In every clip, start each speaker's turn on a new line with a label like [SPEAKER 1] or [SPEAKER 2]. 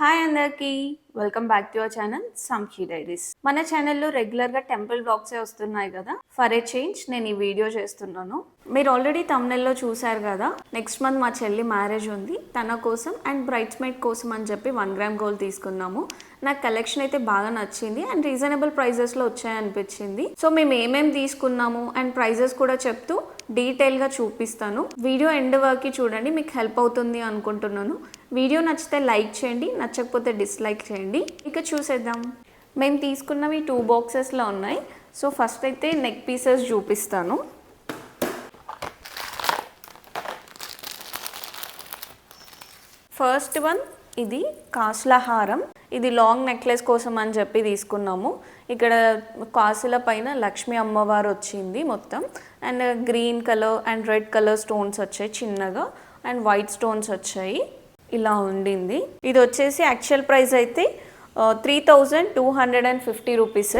[SPEAKER 1] Hi అందరికి. Welcome back to our channel సంఖీ diaries మన ఛానల్లో రెగ్యులర్గా టెంపుల్ బ్లాగ్స్ వస్తున్నాయి కదా? ఫర్ ఏ చేంజ్ నేను ఈ వీడియో చేస్తున్నాను. మీరు ఆల్రెడీ తమిళలో చూశారు కదా? నెక్స్ట్ మంత్ మా చెల్లి మ్యారేజ్ ఉంది. తన కోసం అండ్ బ్రైట్స్ మేడ్ కోసం అని చెప్పి వన్ గ్రామ్ గోల్డ్ తీసుకున్నాము. నాకు కలెక్షన్ అయితే బాగా నచ్చింది అండ్ రీజనబుల్ ప్రైజెస్లో వచ్చాయనిపించింది. సో మేము ఏమేమి తీసుకున్నాము అండ్ ప్రైజెస్ కూడా చెప్తూ డీటెయిల్గా చూపిస్తాను. వీడియో ఎండ్ వరకు చూడండి మీకు హెల్ప్ అవుతుంది అనుకుంటున్నాను. వీడియో నచ్చితే లైక్ చేయండి నచ్చకపోతే డిస్లైక్ చేయండి. ఇక చూసేద్దాం. మేము తీసుకున్నవి టూ బాక్సెస్లో ఉన్నాయి. సో ఫస్ట్ అయితే నెక్ పీసెస్ చూపిస్తాను. ఫస్ట్ వన్ ఇది కాసుల హారం ఇది లాంగ్ నెక్లెస్ కోసం అని చెప్పి తీసుకున్నాము. ఇక్కడ కాసుల పైన లక్ష్మి అమ్మవారు వచ్చింది మొత్తం. And green colour and red colour stones వచ్చాయి చిన్నగా. అండ్ వైట్ స్టోన్స్ వచ్చాయి. ఇలా ఉండింది. ఇది వచ్చేసి యాక్చువల్ ప్రైస్ అయితే three thousand two hundred and fifty rupees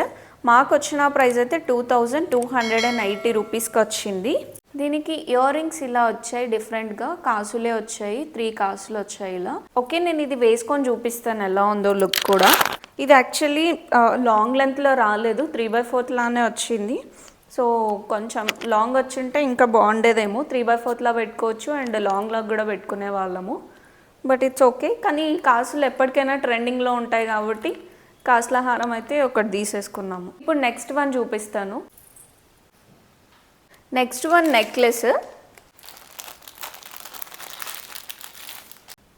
[SPEAKER 1] మాకు వచ్చిన ప్రైస్ అయితే two thousand two hundred and eighty రూపీస్కి వచ్చింది దీనికి ఇయర్ రింగ్స్ ఇలా వచ్చాయి డిఫరెంట్గా కాసులే వచ్చాయి త్రీ కాసులు వచ్చాయి ఇలా. ఓకే నేను ఇది వేసుకొని చూపిస్తాను ఎలా ఉందో లుక్ కూడా. ఇది యాక్చువల్లీ లాంగ్ లెంత్లో రాలేదు త్రీ బై ఫోర్త్ లానే వచ్చింది. సో కొంచెం లాంగ్ వచ్చింటే ఇంకా బాగుండేదేమో. త్రీ బై ఫోర్త్లా పెట్టుకోవచ్చు అండ్ లాంగ్ కూడా పెట్టుకునే వాళ్ళము. But it's okay. కానీ కాసులు ఎప్పటికైనా ట్రెండింగ్లో ఉంటాయి కాబట్టి కాసుల హారం అయితే ఒకటి తీసేసుకున్నాము. ఇప్పుడు నెక్స్ట్ వన్ చూపిస్తాను. Next one necklace.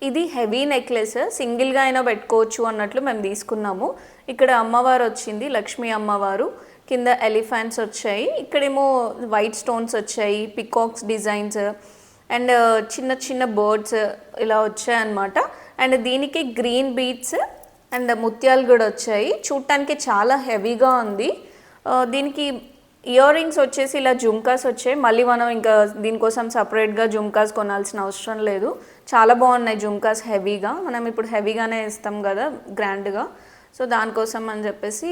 [SPEAKER 1] ఇది హెవీ నెక్లెస్. సింగిల్గా అయినా పెట్టుకోవచ్చు అన్నట్లు మేము తీసుకున్నాము. ఇక్కడ అమ్మవారు వచ్చింది లక్ష్మీ అమ్మవారు. కింద ఎలిఫెంట్స్ వచ్చాయి. ఇక్కడేమో వైట్ స్టోన్స్ వచ్చాయి పికాక్స్ డిజైన్స్. అండ్ చిన్న చిన్న బర్డ్స్ ఇలా వచ్చాయన్నమాట. అండ్ దీనికి గ్రీన్ బీట్స్ అండ్ ముత్యాలు కూడా వచ్చాయి. చూడటానికి చాలా హెవీగా ఉంది. దీనికి ఇయర్ రింగ్స్ వచ్చేసి ఇలా జుమ్కాస్ వచ్చాయి. మళ్ళీ మనం ఇంకా దీనికోసం సపరేట్గా జుమ్కాస్ కొనాల్సిన అవసరం లేదు. చాలా బాగున్నాయి జుమ్కాస్ హెవీగా. మనం ఇప్పుడు హెవీగానే ఇస్తాం కదా గ్రాండ్గా. సో దానికోసం అని చెప్పేసి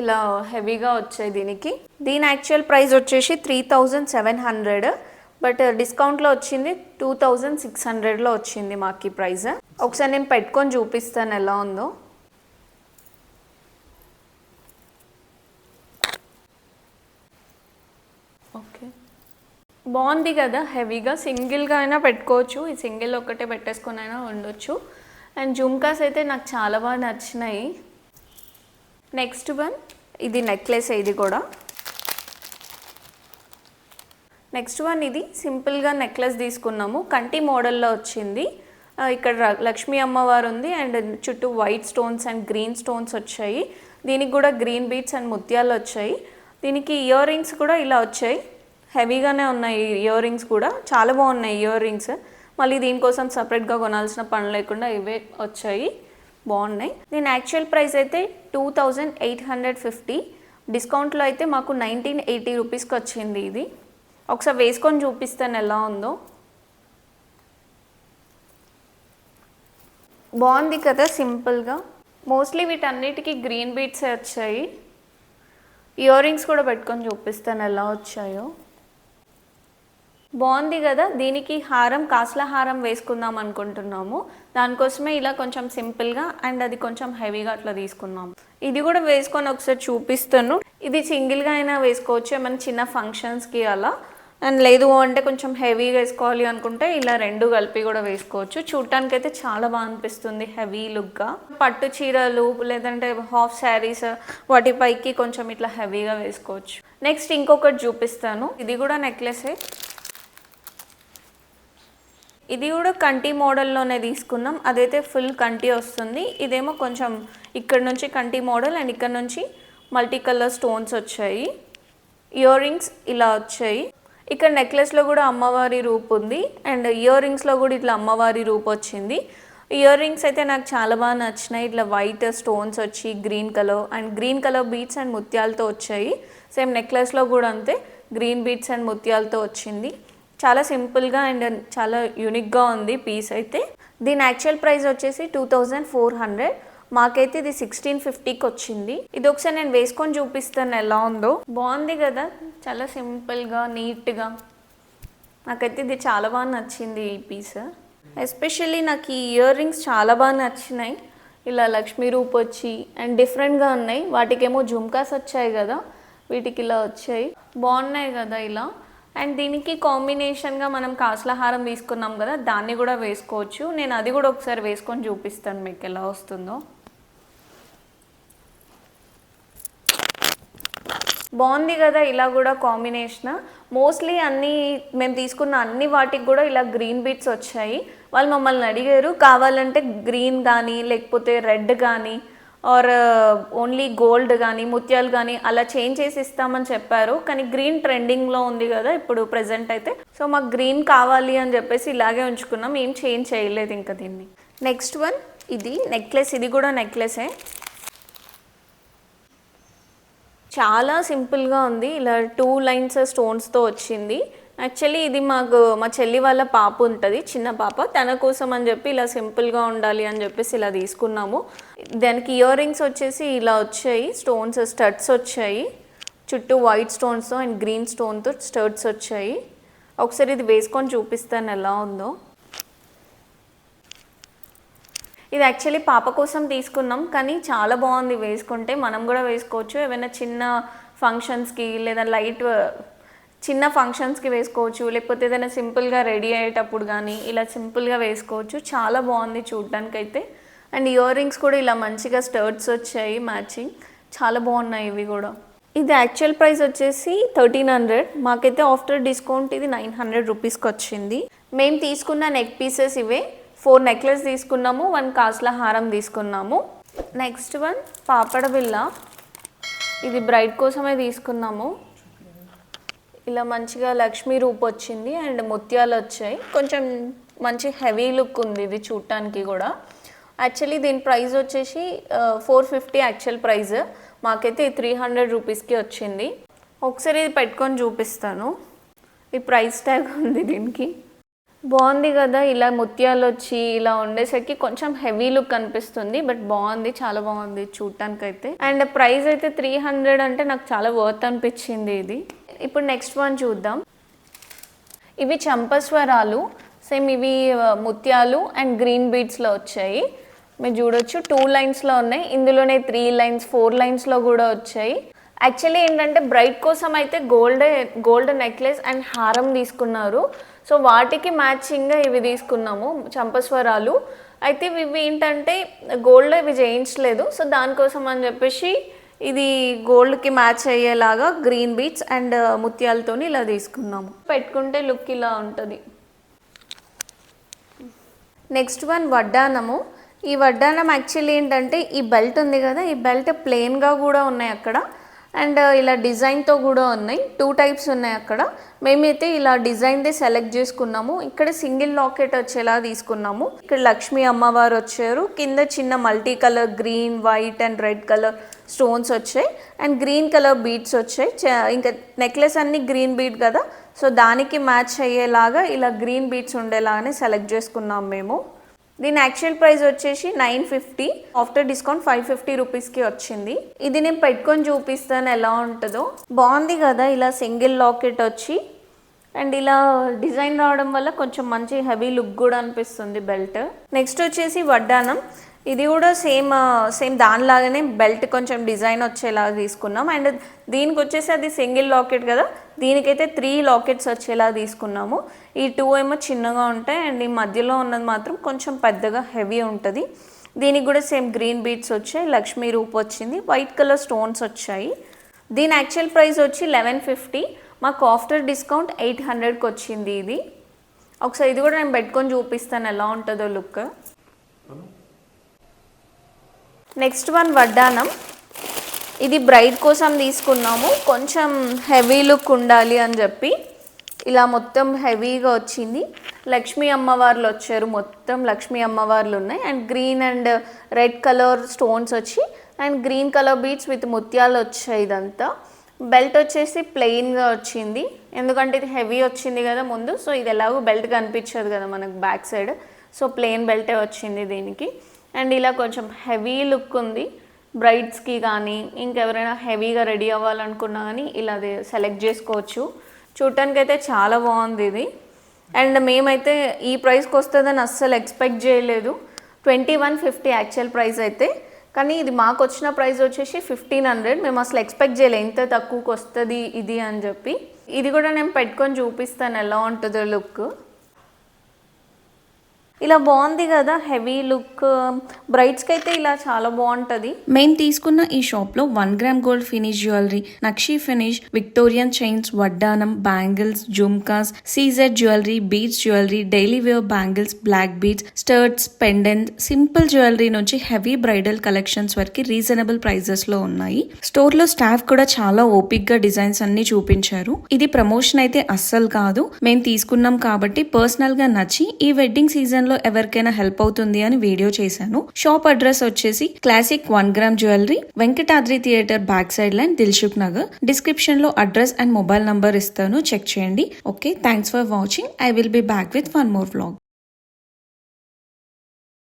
[SPEAKER 1] ఇలా హెవీగా వచ్చాయి దీనికి. దీని యాక్చువల్ ప్రైస్ వచ్చేసి three thousand seven hundred. But డిస్కౌంట్లో వచ్చింది టూ థౌజండ్ సిక్స్ హండ్రెడ్లో వచ్చింది మాకు ఈ ప్రైస్. ఒకసారి నేను పెట్టుకొని చూపిస్తాను ఎలా ఉందో. ఓకే. బాగుంది కదా హెవీగా. సింగిల్గా అయినా పెట్టుకోవచ్చు. ఈ సింగిల్ ఒక్కటే పెట్టేసుకొని అయినా ఉండొచ్చు. అండ్ జుమ్కాస్ అయితే నాకు చాలా బాగా నచ్చినాయి. నెక్స్ట్ వన్ ఇది నెక్లెస్ ఇది కూడా. నెక్స్ట్ వన్ ఇది సింపుల్గా నెక్లెస్ తీసుకున్నాము. కంటి మోడల్లో వచ్చింది. ఇక్కడ లక్ష్మీ అమ్మవారు ఉంది అండ్ చుట్టూ white stones and green stones వచ్చాయి. దీనికి కూడా గ్రీన్ బీట్స్ అండ్ ముత్యాలు వచ్చాయి. దీనికి ఇయర్ రింగ్స్ కూడా ఇలా వచ్చాయి. హెవీగానే ఉన్నాయి ఇయర్ రింగ్స్ కూడా. చాలా బాగున్నాయి ఇయర్ రింగ్స్. మళ్ళీ దీనికోసం సపరేట్గా కొనాల్సిన పని లేకుండా ఇవే వచ్చాయి. బాగున్నాయి. దీని యాక్చువల్ ప్రైస్ అయితే two thousand eight hundred fifty. డిస్కౌంట్లో అయితే మాకు నైన్టీన్ ఎయిటీ రూపీస్కి వచ్చింది ఇది. ఒకసారి వేసుకొని చూపిస్తాను ఎలా ఉందో. బాగుంది కదా సింపుల్గా. మోస్ట్లీ వీటన్నిటికీ గ్రీన్ బీట్స్ వచ్చాయి. ఇయర్ రింగ్స్ కూడా పెట్టుకొని చూపిస్తాను ఎలా వచ్చాయో. బాగుంది కదా? దీనికి హారం కాసుల హారం వేసుకుందాం అనుకుంటున్నాము. దానికోసమే ఇలా కొంచెం సింపుల్గా అండ్ అది కొంచెం హెవీగా అట్లా తీసుకున్నాము ఇది కూడా వేసుకొని ఒకసారి చూపిస్తాను. ఇది సింగిల్గా అయినా వేసుకోవచ్చు. ఏమైనా చిన్న ఫంక్షన్స్కి అలా. అండ్ లేదు అంటే కొంచెం హెవీగా వేసుకోవాలి అనుకుంటే ఇలా రెండు కలిపి కూడా వేసుకోవచ్చు. చూడటానికి అయితే చాలా బాగా అనిపిస్తుంది హెవీ లుక్గా పట్టు చీరలు లేదంటే హాఫ్ శారీస్ వాటిపైకి కొంచెం ఇట్లా హెవీగా వేసుకోవచ్చు. నెక్స్ట్ ఇంకొకటి చూపిస్తాను. ఇది కూడా నెక్లెసే ఇది కూడా కంటి మోడల్లోనే తీసుకున్నాం. అదైతే ఫుల్ కంటి వస్తుంది. ఇదేమో కొంచెం ఇక్కడ నుంచి కంటి మోడల్ అండ్ ఇక్కడ నుంచి మల్టీ కలర్ స్టోన్స్ వచ్చాయి. ఇయర్ రింగ్స్ ఇలా వచ్చాయి. ఇక్కడ నెక్లెస్లో కూడా అమ్మవారి రూప్ ఉంది. అండ్ ఇయర్ రింగ్స్లో కూడా ఇట్లా అమ్మవారి రూప్ వచ్చింది. ఇయర్ రింగ్స్ అయితే నాకు చాలా బాగా నచ్చినాయి. ఇట్లా వైట్ స్టోన్స్ వచ్చి green colour and green colour beads and ముత్యాలతో వచ్చాయి. సేమ్ నెక్లెస్లో కూడా అంతే గ్రీన్ బీట్స్ అండ్ ముత్యాలతో వచ్చింది. చాలా సింపుల్గా అండ్ చాలా యూనిక్గా ఉంది పీస్ అయితే. దీని యాక్చువల్ ప్రైస్ వచ్చేసి టూ థౌజండ్ ఫోర్ హండ్రెడ్ మాకైతే ఇది సిక్స్టీన్ ఫిఫ్టీకి వచ్చింది. ఇది ఒకసారి నేను వేసుకొని చూపిస్తాను ఎలా ఉందో. బాగుంది కదా? చాలా సింపుల్గా నీట్గా. నాకైతే ఇది చాలా బాగా నచ్చింది ఈ పీస్. ఎస్పెషల్లీ నాకు ఈ ఇయర్ రింగ్స్ చాలా బాగా నచ్చినాయి. ఇలా లక్ష్మీ రూప్ వచ్చి అండ్ డిఫరెంట్గా ఉన్నాయి. వాటికేమో జుమ్కాస్ వచ్చాయి కదా వీటికి ఇలా వచ్చాయి. బాగున్నాయి కదా ఇలా. అండ్ దీనికి కాంబినేషన్గా మనం కాసులహారం తీసుకున్నాం కదా దాన్ని కూడా వేసుకోవచ్చు. నేను అది కూడా ఒకసారి వేసుకొని చూపిస్తాను మీకు ఎలా వస్తుందో. బాగుంది కదా ఇలా కూడా కాంబినేషన్. మోస్ట్లీ అన్ని మేము తీసుకున్న అన్ని వాటికి కూడా ఇలా గ్రీన్ బీట్స్ వచ్చాయి. వాళ్ళు మమ్మల్ని అడిగారు కావాలంటే గ్రీన్ కానీ లేకపోతే రెడ్ కానీ ఆర్ ఓన్లీ గోల్డ్ కానీ ముత్యాలు కానీ అలా చేంజ్ చేసి ఇస్తామని చెప్పారు. కానీ గ్రీన్ ట్రెండింగ్లో ఉంది కదా ఇప్పుడు ప్రజెంట్ అయితే. సో మాకు గ్రీన్ కావాలి అని చెప్పేసి ఇలాగే ఉంచుకున్నాం. ఏం చేంజ్ చేయలేదు ఇంకా దీన్ని. నెక్స్ట్ వన్ ఇది నెక్లెస్ ఇది కూడా నెక్లెసే చాలా సింపుల్గా ఉంది. ఇలా టూ లైన్స్ స్టోన్స్తో వచ్చింది. యాక్చువల్లీ ఇది మాకు మా చెల్లి వాళ్ళ పాప ఉంటుంది చిన్న పాప. తన కోసం అని చెప్పి ఇలా సింపుల్గా ఉండాలి అని చెప్పేసి ఇలా తీసుకున్నాము. దానికి ఇయర్ రింగ్స్ వచ్చేసి ఇలా వచ్చాయి స్టోన్స్ స్టడ్స్ వచ్చాయి. చుట్టూ వైట్ స్టోన్స్తో అండ్ గ్రీన్ స్టోన్తో స్టడ్స్ వచ్చాయి. ఒకసారి ఇది వేసుకొని చూపిస్తాను ఎలా ఉందో. ఇది యాక్చువల్లీ పాప కోసం తీసుకున్నాం కానీ చాలా బాగుంది. వేసుకుంటే మనం కూడా వేసుకోవచ్చు. ఏమైనా చిన్న ఫంక్షన్స్కి లేదా లైట్ చిన్న ఫంక్షన్స్కి వేసుకోవచ్చు. లేకపోతే ఏదైనా సింపుల్గా రెడీ అయ్యేటప్పుడు కానీ ఇలా సింపుల్గా వేసుకోవచ్చు. చాలా బాగుంది చూడడానికి అయితే అండ్ ఇయర్ రింగ్స్ కూడా ఇలా మంచిగా స్టర్ట్స్ వచ్చాయి మ్యాచింగ్ చాలా బాగున్నాయి ఇవి కూడా. ఇది యాక్చువల్ ప్రైస్ వచ్చేసి థర్టీన్ హండ్రెడ్ మాకైతే ఆఫ్టర్ డిస్కౌంట్ ఇది నైన్ హండ్రెడ్ రూపీస్కి వచ్చింది. మేము తీసుకున్న నెక్ పీసెస్ ఇవే. ఫోర్ నెక్లెస్ తీసుకున్నాము వన్ కాసుల హారం తీసుకున్నాము. నెక్స్ట్ వన్ పాపడ బిల్ల ఇది బ్రైడ్ కోసమే తీసుకున్నాము. ఇలా మంచిగా లక్ష్మీ రూప్ వచ్చింది అండ్ ముత్యాలు వచ్చాయి. కొంచెం మంచి హెవీ లుక్ ఉంది ఇది చూడటానికి కూడా. యాక్చువల్లీ దీని ప్రైస్ వచ్చేసి ఫోర్ ఫిఫ్టీ యాక్చువల్ ప్రైస్. మాకైతే త్రీ హండ్రెడ్ రూపీస్కి వచ్చింది. ఒకసారి ఇది పెట్టుకొని చూపిస్తాను. ఈ ప్రైస్ ట్యాగ్ ఉంది దీనికి. బాగుంది కదా ఇలా ముత్యాలు వచ్చి ఇలా ఉండేసరికి కొంచెం హెవీ లుక్ అనిపిస్తుంది బట్ బాగుంది చాలా బాగుంది చూడటానికి అయితే అండ్ ప్రైస్ అయితే త్రీ హండ్రెడ్ అంటే నాకు చాలా వర్త్ అనిపించింది ఇది. ఇప్పుడు నెక్స్ట్ వన్ చూద్దాం. ఇవి చంపస్వరాలు సేమ్ ఇవి ముత్యాలు అండ్ గ్రీన్ బీడ్స్లో వచ్చాయి. మీరు చూడొచ్చు టూ లైన్స్లో ఉన్నాయి. ఇందులోనే త్రీ లైన్స్ ఫోర్ లైన్స్లో కూడా వచ్చాయి. యాక్చువల్లీ ఏంటంటే బ్రైట్ కోసం అయితే గోల్డ్ గోల్డ్ నెక్లెస్ అండ్ హారం తీసుకున్నారు. సో వాటికి మ్యాచింగ్గా ఇవి తీసుకున్నాము చంపస్వరాలు. అయితే ఇవి ఏంటంటే గోల్డ్ ఇవి చేయించలేదు. సో దానికోసం అని చెప్పేసి ఇది గోల్డ్కి మ్యాచ్ అయ్యేలాగా గ్రీన్ బీట్స్ అండ్ uh, ముత్యాలతోని ఇలా తీసుకున్నాము. పెట్టుకుంటే లుక్ ఇలా ఉంటుంది. నెక్స్ట్ వన్ వడ్డానము. ఈ వడ్డానం యాక్చువల్లీ ఏంటంటే ఈ బెల్ట్ ఉంది కదా ఈ బెల్ట్ ప్లెయిన్గా కూడా ఉన్నాయి అక్కడ. అండ్ ఇలా డిజైన్తో కూడా ఉన్నాయి. టూ టైప్స్ ఉన్నాయి అక్కడ. మేమైతే ఇలా డిజైన్దే సెలెక్ట్ చేసుకున్నాము. ఇక్కడ సింగిల్ లాకెట్ వచ్చేలా తీసుకున్నాము. ఇక్కడ లక్ష్మీ అమ్మవారు వచ్చారు. కింద చిన్న multi colour green white and red colour stones వచ్చాయి. అండ్ గ్రీన్ కలర్ బీడ్స్ వచ్చాయి. ఇంకా నెక్లెస్ అన్ని గ్రీన్ బీడ్ కదా. సో దానికి మ్యాచ్ అయ్యేలాగా ఇలా గ్రీన్ బీడ్స్ ఉండేలాగానే సెలెక్ట్ చేసుకున్నాం మేము. దీని యాక్చువల్ ప్రైస్ వచ్చేసి nine fifty after discount five fifty రూపీస్కి వచ్చింది. ఇది నేను పెట్టుకొని చూపిస్తాను ఎలా ఉంటుందో. బాగుంది కదా ఇలా సింగిల్ లాకెట్ వచ్చి. అండ్ ఇలా డిజైన్ రావడం వల్ల కొంచెం మంచి హెవీ లుక్ కూడా అనిపిస్తుంది బెల్ట్ నెక్స్ట్ వచ్చేసి వడ్డానం ఇది కూడా సేమ్ సేమ్ దానిలాగానే బెల్ట్ కొంచెం డిజైన్ వచ్చేలాగా తీసుకున్నాం. అండ్ దీనికి వచ్చేసి అది సింగిల్ లాకెట్ కదా దీనికైతే త్రీ లాకెట్స్ వచ్చేలా తీసుకున్నాము. ఈ టూ ఏమో చిన్నగా ఉంటాయి అండ్ ఈ మధ్యలో ఉన్నది మాత్రం కొంచెం పెద్దగా హెవీ ఉంటుంది. దీనికి కూడా సేమ్ గ్రీన్ బీట్స్ వచ్చాయి లక్ష్మీ రూప్ వచ్చింది వైట్ కలర్ స్టోన్స్ వచ్చాయి. దీని యాక్చువల్ ప్రైస్ వచ్చి లెవెన్ ఫిఫ్టీ మాకు ఆఫ్టర్ డిస్కౌంట్ ఎయిట్ హండ్రెడ్కి వచ్చింది ఇది. ఒకసారి ఇది కూడా నేను పెట్టుకొని చూపిస్తాను ఎలా ఉంటుందో లుక్. నెక్స్ట్ వన్ వడ్డానం ఇది బ్రైడ్ కోసం తీసుకున్నాము. కొంచెం హెవీ లుక్ ఉండాలి అని చెప్పి. ఇలా మొత్తం హెవీగా వచ్చింది. లక్ష్మీ అమ్మవార్లు వచ్చారు. మొత్తం లక్ష్మీ అమ్మవార్లు ఉన్నాయి. And green and red colour stones వచ్చి. And green colour beads with ముత్యాలు వచ్చాయి ఇదంతా. బెల్ట్ వచ్చేసి ప్లెయిన్గా వచ్చింది. ఎందుకంటే ఇది హెవీ వచ్చింది కదా ముందు. సో ఇది ఎలాగో బెల్ట్ కనిపించదు కదా మనకు బ్యాక్ సైడ్ సో ప్లెయిన్ బెల్టే వచ్చింది దీనికి. అండ్ ఇలా కొంచెం హెవీ లుక్ ఉంది. బ్రైడ్స్కి కానీ ఇంకెవరైనా హెవీగా రెడీ అవ్వాలనుకున్నా కానీ ఇలా సెలెక్ట్ చేసుకోవచ్చు. చూడటానికి అయితే చాలా బాగుంది ఇది. అండ్ మేమైతే ఈ ప్రైస్కి వస్తుందని అస్సలు ఎక్స్పెక్ట్ చేయలేదు. Twenty one fifty actual price అయితే. కానీ ఇది మాకు వచ్చిన ప్రైస్ వచ్చేసి ఫిఫ్టీన్ హండ్రెడ్. మేము అసలు ఎక్స్పెక్ట్ చేయలేదు ఇంత తక్కువకి వస్తుంది ఇది అని చెప్పి. ఇది కూడా నేను పెట్టుకొని చూపిస్తాను ఎలా ఉంటుందో లుక్. ఇలా బాగుంది కదా హెవీ లుక్ బ్రైడ్స్కి అయితే ఇలా చాలా బాగుంటుంది.
[SPEAKER 2] మేము తీసుకున్న ఈ షాప్లో one gram gold finish jewellery nakshi finish Victorian chains vaddanam bangles jhumkas CZ jewellery beach jewellery daily wear bangles black beads studs pendant simple jewellery నుంచి హెవీ బ్రైడల్ కలెక్షన్స్ వరకు రీజనబుల్ ప్రైజెస్లో ఉన్నాయి. స్టోర్లో స్టాఫ్ కూడా చాలా ఓపిక్గా డిజైన్స్ అన్ని చూపించారు. ఇది ప్రమోషన్ అయితే అస్సలు కాదు. మేము తీసుకున్నాం కాబట్టి పర్సనల్గా నచ్చి ఈ వెడ్డింగ్ సీజన్ లో ఎవరికైనా హెల్ప్ అవుతుంది అని వీడియో చేశాను. షాప్ అడ్రస్ వచ్చేసి classic one gram jewellery Venkatadri theatre back side line Dilsukh Nagar డిస్క్రిప్షన్లో అడ్రస్ అండ్ మొబైల్ నంబర్ ఇస్తాను. చెక్ చేయండి. Okay thanks for watching I will be back with one more vlog